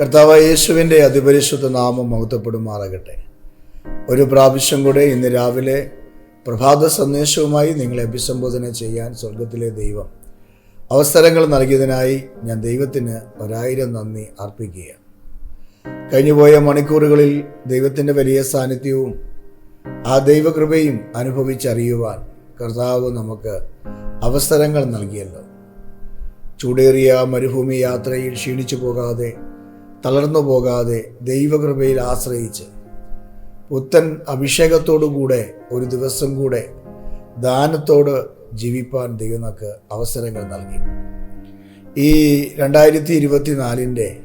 കർത്താവ് യേശുവിന്റെ അതിപരിശുദ്ധ നാമം മഹത്വപ്പെടുമാറാകട്ടെ. ഒരു പ്രാവശ്യം കൂടെ ഇന്ന് രാവിലെ പ്രഭാത സന്ദേശവുമായി നിങ്ങളെ അഭിസംബോധന ചെയ്യാൻ സ്വർഗത്തിലെ ദൈവം അവസരങ്ങൾ നൽകിയതിനായി ഞാൻ ദൈവത്തിന് ഒരായിരം നന്ദി അർപ്പിക്കുകയാണ്. കഴിഞ്ഞുപോയ മണിക്കൂറുകളിൽ ദൈവത്തിന്റെ വലിയ സാന്നിധ്യവും ആ ദൈവകൃപയും അനുഭവിച്ചറിയുവാൻ കർത്താവ് നമുക്ക് അവസരങ്ങൾ നൽകിയല്ലോ. ചൂടേറിയ മരുഭൂമി യാത്രയിൽ ക്ഷീണിച്ചു പോകാതെ തളർന്നു പോകാതെ ദൈവകൃപയിൽ ആശ്രയിച്ച് പുത്തൻ അഭിഷേകത്തോടുകൂടെ ഒരു ദിവസം കൂടെ ദാനത്തോട് ജീവിപ്പാൻ ദൈവങ്ങൾക്ക് അവസരങ്ങൾ നൽകി. ഈ രണ്ടായിരത്തി ഇരുപത്തിനാലിന്റെ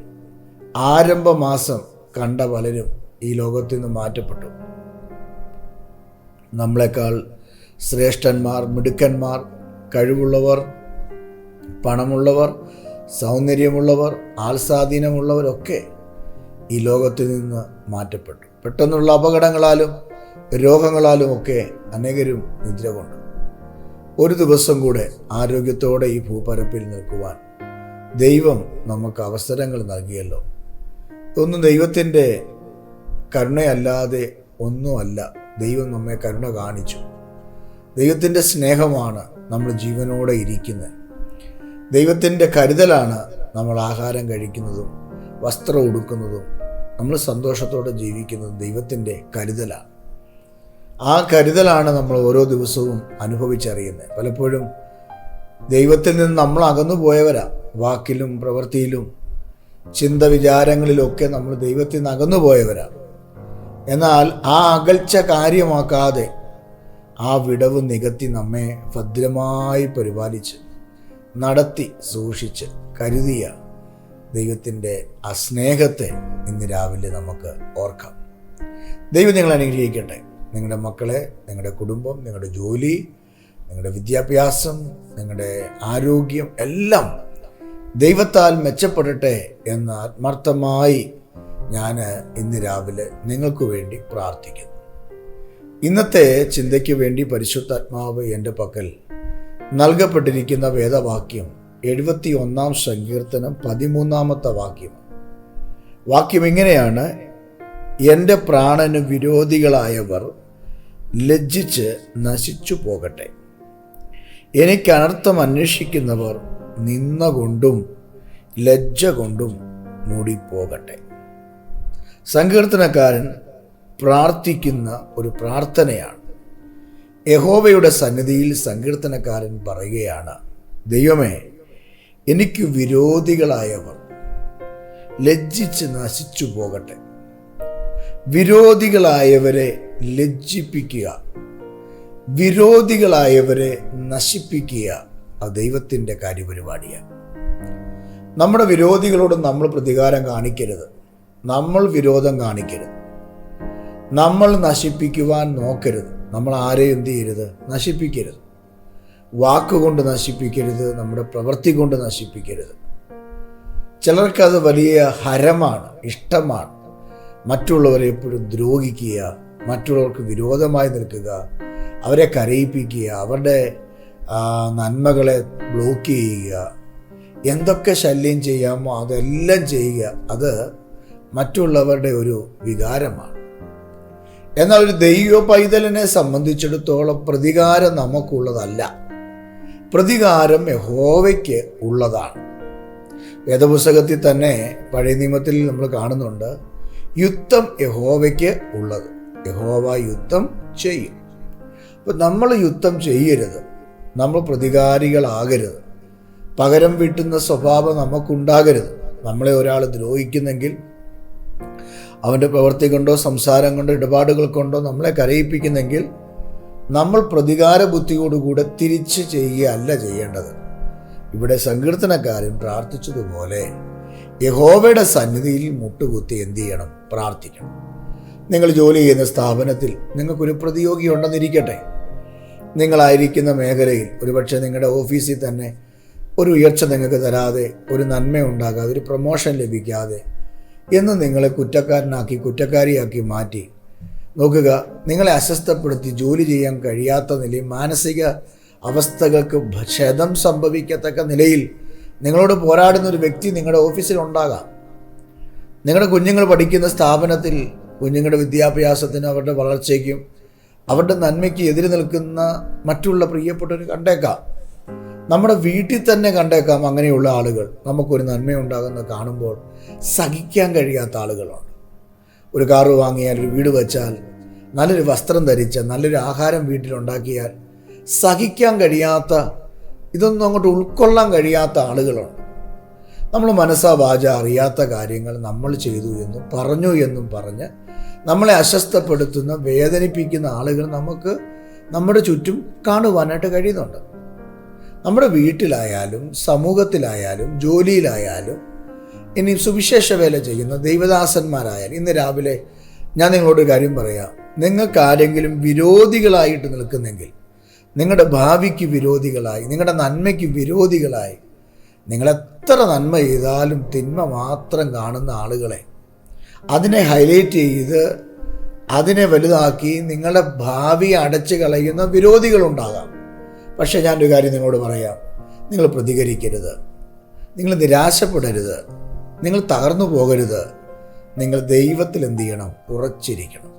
ആരംഭമാസം കണ്ട പലരും ഈ ലോകത്തു നിന്ന് മാറ്റപ്പെട്ടു. നമ്മളെക്കാൾ ശ്രേഷ്ഠന്മാർ മിടുക്കന്മാർ കഴിവുള്ളവർ പണമുള്ളവർ സൗന്ദര്യമുള്ളവർ ആൾസ്വാധീനമുള്ളവരൊക്കെ ഈ ലോകത്തിൽ നിന്ന് മാറ്റപ്പെട്ടു. പെട്ടെന്നുള്ള അപകടങ്ങളാലും രോഗങ്ങളാലും ഒക്കെ അനേകരും നിദ്ര കൊണ്ടു. ഒരു ദിവസം കൂടെ ആരോഗ്യത്തോടെ ഈ ഭൂപരപ്പിൽ നിൽക്കുവാൻ ദൈവം നമുക്ക് അവസരങ്ങൾ നൽകിയല്ലോ. ഒന്നും ദൈവത്തിന്റെ കരുണയല്ലാതെ ഒന്നുമല്ല ദൈവം നമ്മെ കരുണ കാണിച്ചു. ദൈവത്തിന്റെ സ്നേഹമാണ് നമ്മൾ ജീവനോടെ ഇരിക്കുന്നത്. ദൈവത്തിന്റെ കരുതലാണ് നമ്മൾ ആഹാരം കഴിക്കുന്നതും വസ്ത്രം ഉടുക്കുന്നതും. നമ്മൾ സന്തോഷത്തോടെ ജീവിക്കുന്നതും ദൈവത്തിന്റെ കരുതലാണ്. ആ കരുതലാണ് നമ്മൾ ഓരോ ദിവസവും അനുഭവിച്ചറിയുന്നത്. പലപ്പോഴും ദൈവത്തിൽ നിന്ന് നമ്മൾ അകന്നു പോയവരാ. വാക്കിലും പ്രവൃത്തിയിലും ചിന്ത വിചാരങ്ങളിലൊക്കെ നമ്മൾ ദൈവത്തിൽ നിന്ന് അകന്നു പോയവരാ. എന്നാൽ ആ അകൽച്ച കാര്യമാക്കാതെ ആ വിടവ് നികത്തി നമ്മെ ഭദ്രമായി പരിപാലിച്ച് നടത്തി സൂക്ഷിച്ച് കരുതിയ ദൈവത്തിന്റെ ആ സ്നേഹത്തെ ഇന്ന് രാവിലെ നമുക്ക് ഓർക്കാം. ദൈവം നിങ്ങൾ അനുഗ്രഹിക്കട്ടെ. നിങ്ങളുടെ മക്കളെ നിങ്ങളുടെ കുടുംബം നിങ്ങളുടെ ജോലി നിങ്ങളുടെ വിദ്യാഭ്യാസം നിങ്ങളുടെ ആരോഗ്യം എല്ലാം ദൈവത്താൽ മെച്ചപ്പെടട്ടെ എന്ന് ആത്മാർത്ഥമായി ഞാൻ ഇന്ന് രാവിലെ നിങ്ങൾക്ക് വേണ്ടി പ്രാർത്ഥിക്കുന്നു. ഇന്നത്തെ ചിന്തയ്ക്ക് വേണ്ടി പരിശുദ്ധാത്മാവ് എന്റെ പക്കൽ നൽകപ്പെട്ടിരിക്കുന്ന വേദവാക്യം എഴുപത്തി ഒന്നാം സങ്കീർത്തനം പതിമൂന്നാമത്തെ വാക്യം. വാക്യം ഇങ്ങനെയാണ്. എന്റെ പ്രാണന് വിരോധികളായവർ ലജ്ജിച്ച് നശിച്ചു പോകട്ടെ എനിക്ക് അനർത്ഥം അന്വേഷിക്കുന്നവർ നിന്ന കൊണ്ടും ലജ്ജ കൊണ്ടും മൂടിപ്പോകട്ടെ. സങ്കീർത്തനക്കാരൻ പ്രാർത്ഥിക്കുന്ന ഒരു പ്രാർത്ഥനയാണ്. യഹോവയുടെ സന്നിധിയിൽ സങ്കീർത്തനക്കാരൻ പറയുകയാണ് ദൈവമേ എനിക്ക് വിരോധികളായവർ ലജ്ജിച്ച് നശിച്ചു പോകട്ടെ. വിരോധികളായവരെ ലജ്ജിപ്പിക്കുക. വിരോധികളായവരെ നശിപ്പിക്കുക ആ ദൈവത്തിന്റെ കാര്യപരിപാടിയാണ്. നമ്മുടെ വിരോധികളോട് നമ്മൾ പ്രതികാരം കാണിക്കരുത്. നമ്മൾ വിരോധം കാണിക്കരുത്. നമ്മൾ നശിപ്പിക്കുവാൻ നോക്കരുത്. നമ്മൾ ആരെയും എന്ത് ചെയ്യരുത്? നശിപ്പിക്കരുത്. വാക്കുകൊണ്ട് നശിപ്പിക്കരുത് നമ്മുടെ പ്രവൃത്തി കൊണ്ട് നശിപ്പിക്കരുത്. ചിലർക്കത് വലിയ ഹരമാണ് ഇഷ്ടമാണ്. മറ്റുള്ളവരെ എപ്പോഴും ദ്രോഹിക്കുക മറ്റുള്ളവർക്ക് വിരോധമായി നിൽക്കുക അവരെ കരയിപ്പിക്കുക അവരുടെ നന്മകളെ ബ്ലോക്ക് ചെയ്യുക. എന്തൊക്കെ ശല്യം ചെയ്യാമോ അതെല്ലാം ചെയ്യുക അത് മറ്റുള്ളവരുടെ ഒരു വികാരമാണ്. എന്നാൽ ഒരു ദൈവ പൈതലിനെ സംബന്ധിച്ചിടത്തോളം പ്രതികാരം നമുക്കുള്ളതല്ല. പ്രതികാരം യഹോവയ്ക്ക് ഉള്ളതാണ്. വേദപുസ്തകത്തിൽ തന്നെ പഴയ നിയമത്തിൽ നമ്മൾ കാണുന്നുണ്ട് യുദ്ധം യഹോവയ്ക്ക് ഉള്ളത്. യഹോവ യുദ്ധം ചെയ്യും. അപ്പം നമ്മൾ യുദ്ധം ചെയ്യരുത്. നമ്മൾ പ്രതികാരികളാകരുത്. പകരം വീട്ടുന്ന സ്വഭാവം നമുക്കുണ്ടാകരുത്. നമ്മളെ ഒരാൾ ദ്രോഹിക്കുന്നെങ്കിൽ അവന്റെ പ്രവൃത്തി കൊണ്ടോ സംസാരം കൊണ്ടോ ഇടപാടുകൾ കൊണ്ടോ നമ്മളെ കരയിപ്പിക്കുന്നെങ്കിൽ നമ്മൾ പ്രതികാര ബുദ്ധിയോടുകൂടെ തിരിച്ച് ചെയ്യുകയല്ല ചെയ്യേണ്ടത്. ഇവിടെ സങ്കീർത്തനക്കാരൻ പ്രാർത്ഥിച്ചതുപോലെ യഹോവയുടെ സന്നിധിയിൽ മുട്ടുകുത്തി എന്ത് ചെയ്യണം? പ്രാർത്ഥിക്കണം. നിങ്ങൾ ജോലി ചെയ്യുന്ന സ്ഥാപനത്തിൽ നിങ്ങൾക്കൊരു പ്രതിയോഗി ഉണ്ടെന്നിരിക്കട്ടെ. നിങ്ങളായിരിക്കുന്ന മേഖലയിൽ ഒരുപക്ഷെ നിങ്ങളുടെ ഓഫീസിൽ തന്നെ ഒരു ഉയർച്ച നിങ്ങൾക്ക് തരാതെ ഒരു നന്മ ഉണ്ടാകാതെ ഒരു പ്രൊമോഷൻ ലഭിക്കാതെ എന്ന് നിങ്ങളെ കുറ്റക്കാരനാക്കി കുറ്റക്കാരിയാക്കി മാറ്റി. നോക്കുക നിങ്ങളെ അസ്വസ്ഥപ്പെടുത്തി ജോലി ചെയ്യാൻ കഴിയാത്ത നിലയിൽ മാനസിക അവസ്ഥകൾക്ക് ക്ഷതം സംഭവിക്കത്തക്ക നിലയിൽ നിങ്ങളോട് പോരാടുന്ന ഒരു വ്യക്തി നിങ്ങളുടെ ഓഫീസിൽ ഉണ്ടാകാം നിങ്ങളുടെ കുഞ്ഞുങ്ങൾ പഠിക്കുന്ന സ്ഥാപനത്തിൽ കുഞ്ഞുങ്ങളുടെ വിദ്യാഭ്യാസത്തിനും അവരുടെ വളർച്ചയ്ക്കും അവരുടെ നന്മയ്ക്ക് എതിര് നിൽക്കുന്ന മറ്റുള്ള പ്രിയപ്പെട്ടവർ കണ്ടേക്കാം. നമ്മുടെ വീട്ടിൽ തന്നെ കണ്ടേക്കാം അങ്ങനെയുള്ള ആളുകൾ. നമുക്കൊരു നന്മയുണ്ടാകുന്ന കാണുമ്പോൾ സഹിക്കാൻ കഴിയാത്ത ആളുകളാണ്. ഒരു കാറ് വാങ്ങിയാൽ ഒരു വീട് വെച്ചാൽ നല്ലൊരു വസ്ത്രം ധരിച്ച നല്ലൊരു ആഹാരം വീട്ടിലുണ്ടാക്കിയാൽ സഹിക്കാൻ കഴിയാത്ത ഇതൊന്നും അങ്ങോട്ട് ഉൾക്കൊള്ളാൻ കഴിയാത്ത ആളുകളാണ്. നമ്മൾ മനസ്സാ വാച അറിയാത്ത കാര്യങ്ങൾ നമ്മൾ ചെയ്തു എന്നും പറഞ്ഞു എന്നും പറഞ്ഞ് നമ്മളെ അസ്വസ്ഥപ്പെടുത്തുന്ന വേദനിപ്പിക്കുന്ന ആളുകൾ നമുക്ക് നമ്മുടെ ചുറ്റും കാണുവാനായിട്ട് കഴിയുന്നുണ്ട്. നമ്മുടെ വീട്ടിലായാലും സമൂഹത്തിലായാലും ജോലിയിലായാലും ഇനി സുവിശേഷ വേല ചെയ്യുന്ന ദൈവദാസന്മാരായാലും ഇന്ന് രാവിലെ ഞാൻ നിങ്ങളോട് കാര്യം പറയാം. നിങ്ങൾക്ക് ആരെങ്കിലും വിരോധികളായിട്ട് നിൽക്കുന്നെങ്കിൽ നിങ്ങളുടെ ഭാവിക്ക് വിരോധികളായി നിങ്ങളുടെ നന്മയ്ക്ക് വിരോധികളായി നിങ്ങളെത്ര നന്മ ചെയ്താലും തിന്മ മാത്രം കാണുന്ന ആളുകളെ അതിനെ ഹൈലൈറ്റ് ചെയ്ത് അതിനെ വലുതാക്കി നിങ്ങളുടെ ഭാവി അടച്ചു കളയുന്ന വിരോധികളുണ്ടാകാം. പക്ഷേ ഞാനൊരു കാര്യം നിങ്ങളോട് പറയാം. നിങ്ങൾ പ്രതികരിക്കരുത്. നിങ്ങൾ നിരാശപ്പെടരുത്. നിങ്ങൾ തകർന്നു പോകരുത്. നിങ്ങൾ ദൈവത്തിൽ എന്ത് ചെയ്യണം? ഉറച്ചിരിക്കണം.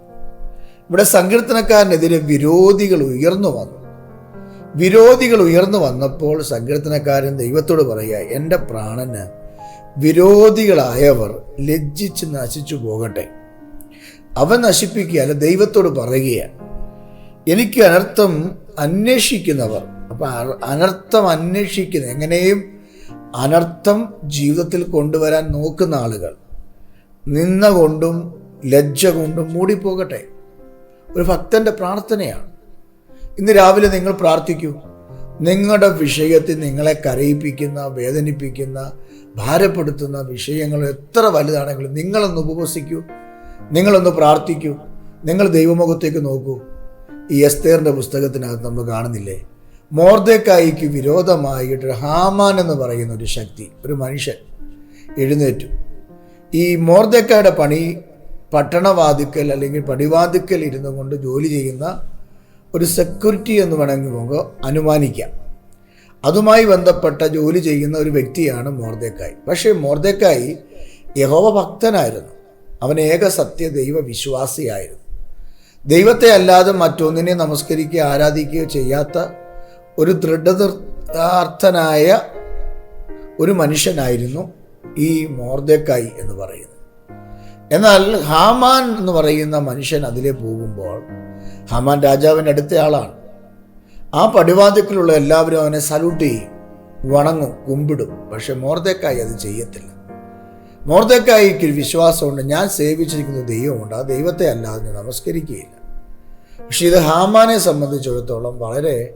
ഇവിടെ സങ്കീർത്തനക്കാരനെതിരെ വിരോധികൾ ഉയർന്നു വന്നു. വിരോധികൾ ഉയർന്നു വന്നപ്പോൾ സങ്കീർത്തനക്കാരൻ ദൈവത്തോട് പറയുക എന്റെ പ്രാണന് വിരോധികളായവർ ലജ്ജിച്ച് നശിച്ചു പോകട്ടെ. അവൻ നശിപ്പിക്കുകയല്ല ദൈവത്തോട് പറയുകയാണ്. എനിക്ക് അനർത്ഥം അന്വേഷിക്കുന്നവർ. അപ്പം അനർത്ഥം അന്വേഷിക്കുന്ന എങ്ങനെയും അനർത്ഥം ജീവിതത്തിൽ കൊണ്ടുവരാൻ നോക്കുന്ന ആളുകൾ നിന്ന കൊണ്ടും ലജ്ജ കൊണ്ടും മൂടിപ്പോകട്ടെ. ഒരു ഭക്തന്റെ പ്രാർത്ഥനയാണ്. ഇന്ന് രാവിലെ നിങ്ങൾ പ്രാർത്ഥിക്കൂ. നിങ്ങളുടെ വിഷയത്തിൽ നിങ്ങളെ കരയിപ്പിക്കുന്ന വേദനിപ്പിക്കുന്ന ഭാരപ്പെടുത്തുന്ന വിഷയങ്ങൾ എത്ര വലുതാണെങ്കിലും നിങ്ങളൊന്ന് ഉപവസിക്കൂ. നിങ്ങളൊന്ന് പ്രാർത്ഥിക്കൂ. നിങ്ങൾ ദൈവമുഖത്തേക്ക് നോക്കൂ. ഈ എസ്തേറിന്റെ പുസ്തകത്തിനകത്ത് നമ്മൾ കാണുന്നില്ലേ? മോർദേക്കായിക്ക് വിരോധമായിട്ട് ഹാമാൻ എന്ന് പറയുന്ന ഒരു ശക്തി ഒരു മനുഷ്യൻ എഴുന്നേറ്റു. ഈ മോർദേക്കായുടെ പണി പട്ടണവാതിക്കൽ അല്ലെങ്കിൽ പടിവാതിക്കൽ ഇരുന്നു കൊണ്ട് ജോലി ചെയ്യുന്ന ഒരു സെക്യൂരിറ്റി എന്ന് വേണമെങ്കിൽ നമുക്ക് അനുമാനിക്കാം. അതുമായി ബന്ധപ്പെട്ട ജോലി ചെയ്യുന്ന ഒരു വ്യക്തിയാണ് മോർദേക്കായി പക്ഷേ മോർദേക്കായി യഹോവ ഭക്തനായിരുന്നു. അവൻ ഏക സത്യ ദൈവ വിശ്വാസിയായിരുന്നു. ദൈവത്തെ അല്ലാതെ മറ്റൊന്നിനെ നമസ്കരിക്കുകയോ ആരാധിക്കുകയോ ചെയ്യാത്ത ഒരു ദൃഢനിർത്ഥാർത്ഥനായ ഒരു മനുഷ്യനായിരുന്നു ഈ മോർദക്കായി എന്ന് പറയുന്നത് എന്നാൽ ഹാമാൻ എന്ന് പറയുന്ന മനുഷ്യൻ അതിലെ പോകുമ്പോൾ ഹാമാൻ രാജാവിന്റെ അടുത്ത ആളാണ്. ആ പടിവാതിക്കലുള്ള എല്ലാവരും അവനെ സല്യൂട്ട് ചെയ്യും വണങ്ങും കുമ്പിടും. പക്ഷെ മോർദക്കായി അത് ചെയ്യത്തില്ല. മോർദേക്കായിക്ക് വിശ്വാസമുണ്ട്. ഞാൻ സേവിച്ചിരിക്കുന്ന ദൈവമുണ്ട്. ആ ദൈവത്തെ അല്ലാതെ ഞാൻ നമസ്കരിക്കുകയില്ല. പക്ഷെ ഇത് ഹാമാനെ സംബന്ധിച്ചിടത്തോളം വളരെ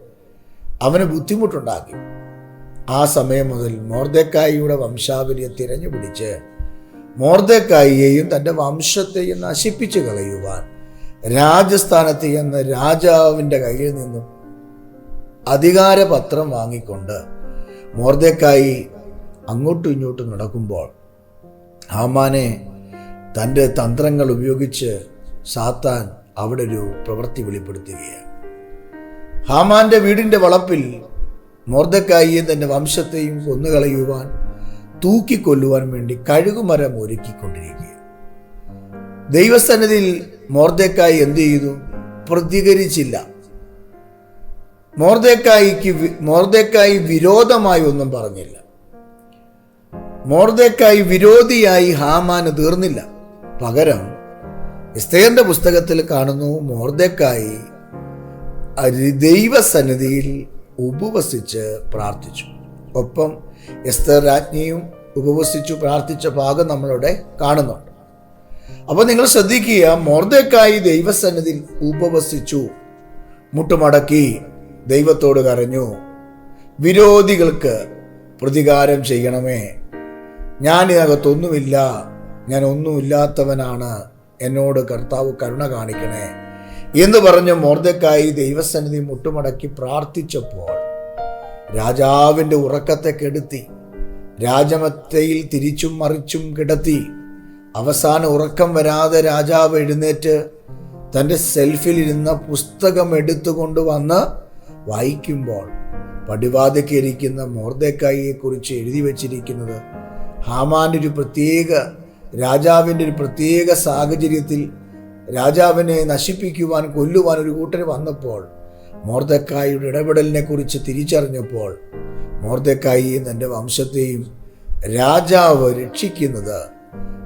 അവന് ബുദ്ധിമുട്ടുണ്ടാക്കി. ആ സമയം മുതൽ മോർദക്കായിയുടെ വംശാവലിയെ തിരഞ്ഞു പിടിച്ച് മോർദക്കായിയെയും തന്റെ വംശത്തെയും നശിപ്പിച്ചു കളയുവാൻ രാജസ്ഥാനത്ത് എന്ന രാജാവിന്റെ കയ്യിൽ നിന്നും അധികാരപത്രം വാങ്ങിക്കൊണ്ട് മോർദക്കായി അങ്ങോട്ടും ഇങ്ങോട്ടും നടക്കുമ്പോൾ ഹാമാനെ തന്റെ തന്ത്രങ്ങൾ ഉപയോഗിച്ച് സാത്താൻ അവിടെ ഒരു പ്രവൃത്തി വെളിപ്പെടുത്തുകയാണ്. ഹാമാന്റെ വീടിന്റെ വളപ്പിൽ മോർദക്കായിയും തന്റെ വംശത്തെയും കൊന്നുകളയുവാൻ തൂക്കിക്കൊല്ലുവാൻ വേണ്ടി കഴുകുമരം ഒരുക്കിക്കൊണ്ടിരിക്കുക ദൈവസന്നിധിയിൽ മോർദക്കായി എന്തു ചെയ്തു? പ്രതികരിച്ചില്ല. മോർദക്കായിക്ക് മോർദക്കായി വിരോധമായി ഒന്നും പറഞ്ഞില്ല. മോർദേക്കായി വിരോധിയായി ഹാമാന് തീർന്നില്ല. പകരം ഇസ്തേറിന്റെ പുസ്തകത്തിൽ കാണുന്നു മോർദേക്കായി ദൈവസന്നിധിയിൽ ഉപവസിച്ച് പ്രാർത്ഥിച്ചു. ഒപ്പം എസ്തർ രാജ്ഞിയും ഉപവസിച്ചു പ്രാർത്ഥിച്ച ഭാഗം നമ്മളിവിടെ കാണുന്നുണ്ട്. അപ്പോൾ നിങ്ങൾ ശ്രദ്ധിക്കുക മോർദേക്കായി ദൈവസന്നിധിയിൽ ഉപവസിച്ചു. മുട്ടുമടക്കി ദൈവത്തോട് കരഞ്ഞു. വിരോധികൾക്ക് പ്രതികാരം ചെയ്യണമേ. ഞാൻ ഇതിനകത്തൊന്നുമില്ല ഞാൻ ഒന്നുമില്ലാത്തവനാണ് എന്നോട് കർത്താവ് കരുണ കാണിക്കണേ. എന്ന് പറഞ്ഞ് മോർദക്കായി ദൈവസന്നിധി മുട്ടുമടക്കി പ്രാർത്ഥിച്ചപ്പോൾ രാജാവിന്റെ ഉറക്കത്തെ കെടുത്തി രാജമത്തയിൽ തിരിച്ചും മറിച്ചും കിടത്തി അവസാന ഉറക്കം വരാതെ രാജാവ് എഴുന്നേറ്റ് തന്റെ സെൽഫിലിരുന്ന പുസ്തകം എടുത്തുകൊണ്ട് വന്ന് വായിക്കുമ്പോൾ പടിവാതിക്കിരിക്കുന്ന മോർദക്കായിയെക്കുറിച്ച് എഴുതി വച്ചിരിക്കുന്നത് ഹാമാന്റെ ഒരു പ്രത്യേക രാജാവിന്റെ ഒരു പ്രത്യേക സാഹചര്യത്തിൽ രാജാവിനെ നശിപ്പിക്കുവാൻ കൊല്ലുവാൻ ഒരു കൂട്ടർ വന്നപ്പോൾ മോർദക്കായിയുടെ ഇടപെടലിനെ കുറിച്ച് തിരിച്ചറിഞ്ഞപ്പോൾ മോർദക്കായിയും തന്റെ വംശത്തെയും രാജാവ് രക്ഷിക്കുന്നത്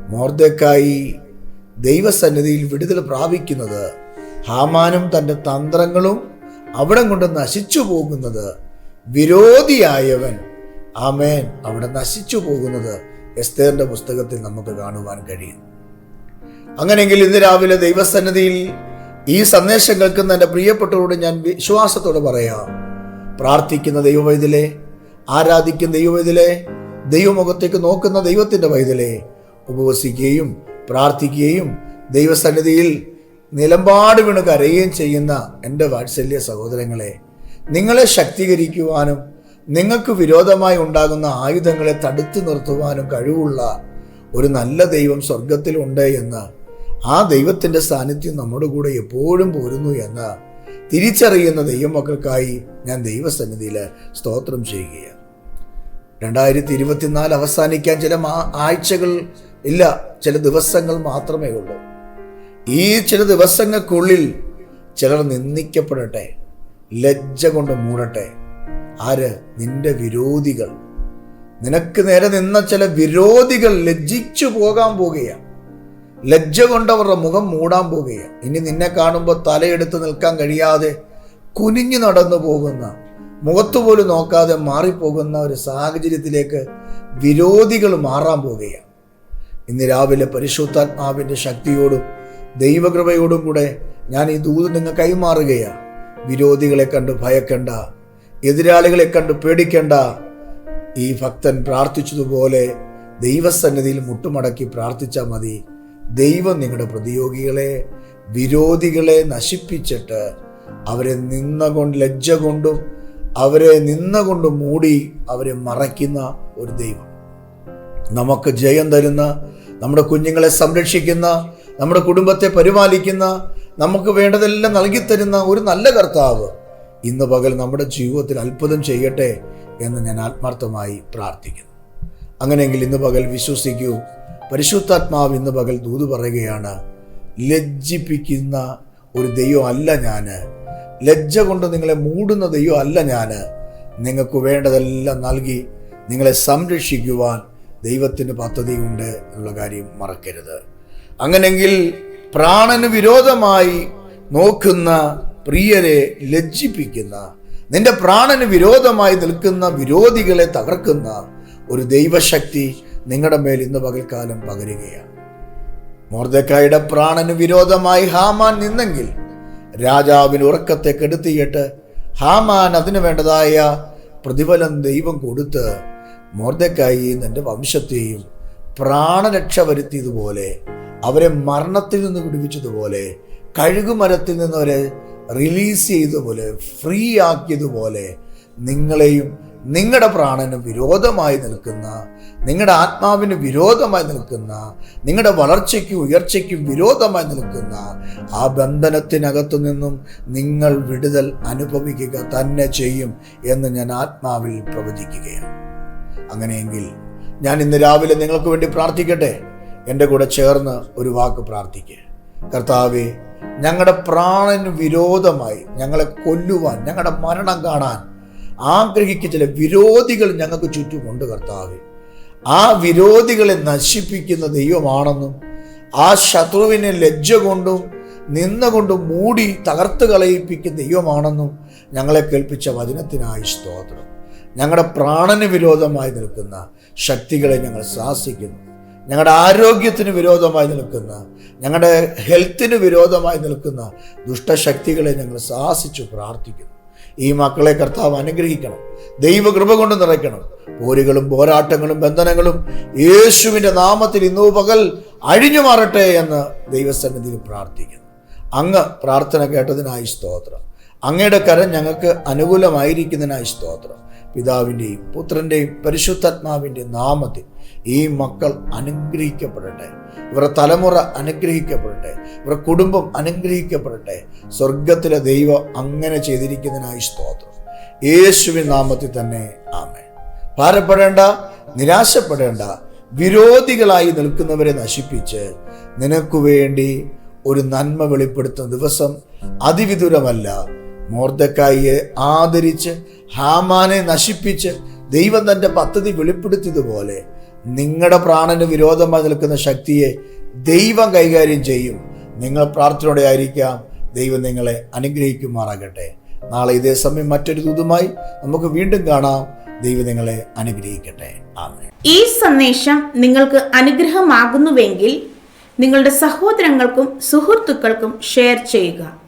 മോർദക്കായി ദൈവസന്നിധിയിൽ വിടുതൽ പ്രാപിക്കുന്നത് ഹാമാനും തന്റെ തന്ത്രങ്ങളും അവിടെ കൊണ്ട് നശിച്ചു പോകുന്നത് വിരോധിയായവൻ ആമേൻ അവിടെ നശിച്ചു പോകുന്നത് എസ്തേറിന്റെ പുസ്തകത്തിൽ നമുക്ക് കാണുവാൻ കഴിയും. അങ്ങനെയെങ്കിൽ ഇന്ന് രാവിലെ ദൈവസന്നിധിയിൽ ഈ സന്ദേശം കേൾക്കുന്ന എന്റെ പ്രിയപ്പെട്ടവരോട് ഞാൻ വിശ്വാസത്തോടെ പറയാം. പ്രാർത്ഥിക്കുന്ന ദൈവവൈതിലെ ആരാധിക്കുന്ന ദൈവവൈതിലെ ദൈവമുഖത്തേക്ക് നോക്കുന്ന ദൈവത്തിന്റെ വൈതലെ ഉപവസിക്കുകയും പ്രാർത്ഥിക്കുകയും ദൈവസന്നിധിയിൽ നിലമ്പാട് വീണ് കരയുകയും ചെയ്യുന്ന എന്റെ വാത്സല്യ സഹോദരങ്ങളെ നിങ്ങളെ ശക്തീകരിക്കുവാനും നിങ്ങൾക്ക് വിരോധമായി ഉണ്ടാകുന്ന ആയുധങ്ങളെ തടുത്തു നിർത്തുവാനും കഴിവുള്ള ഒരു നല്ല ദൈവം സ്വർഗത്തിലുണ്ട് എന്ന് ആ ദൈവത്തിന്റെ സാന്നിധ്യം നമ്മുടെ കൂടെ എപ്പോഴും പോരുന്നു എന്ന് തിരിച്ചറിയുന്ന ദൈവമക്കൾക്കായി ഞാൻ ദൈവസന്നിധിയിൽ സ്തോത്രം ചെയ്യുകയാണ്. രണ്ടായിരത്തി ഇരുപത്തിനാല് അവസാനിക്കാൻ ചില മാ- ആഴ്ചകൾ ഇല്ല ചില ദിവസങ്ങൾ മാത്രമേ ഉള്ളൂ. ഈ ചില ദിവസങ്ങൾക്കുള്ളിൽ ചിലർ നിന്ദിക്കപ്പെടട്ടെ ലജ്ജ കൊണ്ട് മൂടട്ടെ ആര്? നിന്റെ വിരോധികൾ. നിനക്ക് നേരെ നിന്ന ചില വിരോധികൾ ലജ്ജിച്ചു പോകാൻ പോകുകയാണ്. ലജ്ജ കൊണ്ടവരുടെ മുഖം മൂടാൻ പോകുകയാണ്. ഇനി നിന്നെ കാണുമ്പോൾ തലയെടുത്ത് നിൽക്കാൻ കഴിയാതെ കുനിഞ്ഞു നടന്നു പോകുന്ന മുഖത്തുപോലും നോക്കാതെ മാറിപ്പോകുന്ന ഒരു സാഹചര്യത്തിലേക്ക് വിരോധികൾ മാറാൻ പോകുകയാണ്. ഇന്ന് രാവിലെ പരിശുദ്ധാത്മാവിന്റെ ശക്തിയോടും ദൈവകൃപയോടും കൂടെ ഞാൻ ഈ ദൂത് നിങ്ങൾ കൈമാറുകയാണ്. വിരോധികളെ കണ്ട് ഭയക്കണ്ട. എതിരാളികളെ കണ്ട് പേടിക്കേണ്ട ഈ ഭക്തൻ പ്രാർത്ഥിച്ചതുപോലെ ദൈവസന്നിധിയിൽ മുട്ടുമടക്കി പ്രാർത്ഥിച്ചാൽ മതി. ദൈവം നിങ്ങളുടെ പ്രതിയോഗികളെ വിരോധികളെ നശിപ്പിച്ചിട്ട് അവരെ നിന്ന കൊണ്ട് ലജ്ജ കൊണ്ടും അവരെ നിന്ന കൊണ്ട് മൂടി അവരെ മറയ്ക്കുന്ന ഒരു ദൈവം. നമുക്ക് ജയം തരുന്ന നമ്മുടെ കുഞ്ഞുങ്ങളെ സംരക്ഷിക്കുന്ന നമ്മുടെ കുടുംബത്തെ പരിപാലിക്കുന്ന നമുക്ക് വേണ്ടതെല്ലാം നൽകിത്തരുന്ന ഒരു നല്ല കർത്താവ് ഇന്ന് പകൽ നമ്മുടെ ജീവിതത്തിൽ അത്ഭുതം ചെയ്യട്ടെ എന്ന് ഞാൻ ആത്മാർത്ഥമായി പ്രാർത്ഥിക്കുന്നു. അങ്ങനെയെങ്കിൽ ഇന്ന് പകൽ വിശ്വസിക്കൂ. പരിശുദ്ധാത്മാവ് ഇന്ന് പകൽ ദൂത് പറയുകയാണ് ലജ്ജിപ്പിക്കുന്ന ഒരു ദൈവം അല്ല ഞാൻ ലജ്ജ കൊണ്ട് നിങ്ങളെ മൂടുന്ന ദൈവം അല്ല ഞാൻ നിങ്ങൾക്ക് വേണ്ടതെല്ലാം നൽകി നിങ്ങളെ സംരക്ഷിക്കുവാൻ ദൈവത്തിന്റെ പദ്ധതിയുണ്ട് എന്നുള്ള കാര്യം മറക്കരുത്. അങ്ങനെങ്കിൽ പ്രാണന് വിരോധമായി നോക്കുന്ന പ്രിയരെ ലജ്ജിപ്പിക്കുന്ന നിന്റെ പ്രാണന് വിരോധമായി നിൽക്കുന്ന വിരോധികളെ തകർക്കുന്ന ഒരു ദൈവശക്തി നിങ്ങളുടെ മേൽ ഇന്ന് പകൽക്കാലം പകരുകയാണ്. മോർദക്കായുടെ പ്രാണന് വിരോധമായി ഹാമാൻ നിന്നെങ്കിൽ രാജാവിന് ഉറക്കത്തെ കെടുത്തിയിട്ട് ഹാമാൻ അതിനു വേണ്ടതായ പ്രതിഫലം ദൈവം കൊടുത്ത് മോർദക്കായി നിന്റെ വംശത്തെയും പ്രാണരക്ഷ വരുത്തിയതുപോലെ അവരെ മരണത്തിൽ നിന്ന് വിടുവിച്ചതുപോലെ കഴുകുമരത്തിൽ നിന്ന് അവരെ റിലീസ് ചെയ്തതുപോലെ ഫ്രീ ആക്കിയതുപോലെ നിങ്ങളെയും നിങ്ങളുടെ പ്രാണന് വിരോധമായി നിൽക്കുന്ന നിങ്ങളുടെ ആത്മാവിന് വിരോധമായി നിൽക്കുന്ന നിങ്ങളുടെ വളർച്ചയ്ക്കും ഉയർച്ചയ്ക്കും വിരോധമായി നിൽക്കുന്ന ആ ബന്ധനത്തിനകത്തു നിന്നും നിങ്ങൾ വിടുതൽ അനുഭവിക്കുക തന്നെ ചെയ്യും എന്ന് ഞാൻ ആത്മാവിൽ പ്രവചിക്കുകയാണ്. അങ്ങനെയെങ്കിൽ ഞാൻ ഇന്ന് രാവിലെ നിങ്ങൾക്ക് വേണ്ടി പ്രാർത്ഥിക്കട്ടെ? എന്റെ കൂടെ ചേർന്ന് ഒരു വാക്ക് പ്രാർത്ഥിക്കുക കർത്താവെ ഞങ്ങളുടെ പ്രാണന് വിരോധമായി ഞങ്ങളെ കൊല്ലുവാൻ ഞങ്ങളുടെ മരണം കാണാൻ ആഗ്രഹിക്കുന്ന ചില വിരോധികൾ ഞങ്ങൾക്ക് ചുറ്റുമുണ്ട് കർത്താവ്. ആ വിരോധികളെ നശിപ്പിക്കുന്ന ദൈവമാണെന്നും ആ ശത്രുവിനെ ലജ്ജ കൊണ്ടും നിന്നുകൊണ്ടും മൂടി തകർത്ത് കളയിപ്പിക്കുന്ന ദൈവമാണെന്നും ഞങ്ങളെ കേൾപ്പിച്ച വചനത്തിനായി സ്തോത്രം. ഞങ്ങളുടെ പ്രാണന് വിരോധമായി നിൽക്കുന്ന ശക്തികളെ ഞങ്ങൾ ശാസിക്കുന്നു. ഞങ്ങളുടെ ആരോഗ്യത്തിന് വിരോധമായി നിൽക്കുന്ന ഞങ്ങളുടെ ഹെൽത്തിന് വിരോധമായി നിൽക്കുന്ന ദുഷ്ടശക്തികളെ ഞങ്ങൾ സാഹസിച്ചു പ്രാർത്ഥിക്കുന്നു. ഈ മക്കളെ കർത്താവ് അനുഗ്രഹിക്കണം ദൈവകൃപ കൊണ്ട് നിറയ്ക്കണം. പോരുകളും പോരാട്ടങ്ങളും ബന്ധനങ്ങളും യേശുവിന്റെ നാമത്തിൽ ഇന്നു പകൽ അഴിഞ്ഞു മാറട്ടെ എന്ന് ദൈവസന്നിധിയിൽ പ്രാർത്ഥിക്കുന്നു. അങ്ങ് പ്രാർത്ഥന കേട്ടതിനായി സ്തോത്രം. അങ്ങയുടെ കരം ഞങ്ങൾക്ക് അനുകൂലമായിരിക്കുന്നതിനായി സ്തോത്രം. പിതാവിന്റെയും പുത്രന്റെയും പരിശുദ്ധാത്മാവിന്റെ നാമത്തിൽ ഈ മക്കൾ അനുഗ്രഹിക്കപ്പെടട്ടെ. ഇവരുടെ തലമുറ അനുഗ്രഹിക്കപ്പെടട്ടെ. ഇവരുടെ കുടുംബം അനുഗ്രഹിക്കപ്പെടട്ടെ. സ്വർഗത്തിലെ ദൈവം അങ്ങനെ ചെയ്തിരിക്കുന്നതിനായി സ്തോത്രം. യേശുവിൻ നാമത്തിൽ തന്നെ ആമേ ഭാരപ്പെടേണ്ട നിരാശപ്പെടേണ്ട വിരോധികളായി നിൽക്കുന്നവരെ നശിപ്പിച്ച് നിനക്കു വേണ്ടി ഒരു നന്മ വെളിപ്പെടുത്തുന്ന ദിവസം അതിവിദൂരമല്ല മോർദക്കായിയെ ആദരിച്ച് ഹാമാനെ നശിപ്പിച്ച് ദൈവം തന്റെ പദ്ധതി വെളിപ്പെടുത്തിയതുപോലെ നിങ്ങളുടെ പ്രാണന് വിരോധമായി നിൽക്കുന്ന ശക്തിയെ ദൈവം കൈകാര്യം ചെയ്യും. നിങ്ങൾ പ്രാർത്ഥനയോടെ ആയിരിക്കാം. ദൈവം നിങ്ങളെ അനുഗ്രഹിക്കുമാറാകട്ടെ. നാളെ ഇതേ സമയം മറ്റൊരു ദൂതുമായി നമുക്ക് വീണ്ടും കാണാം. ദൈവം നിങ്ങളെ അനുഗ്രഹിക്കട്ടെ. ഈ സന്ദേശം നിങ്ങൾക്ക് അനുഗ്രഹമാകുന്നുവെങ്കിൽ നിങ്ങളുടെ സഹോദരങ്ങൾക്കും സുഹൃത്തുക്കൾക്കും ഷെയർ ചെയ്യുക.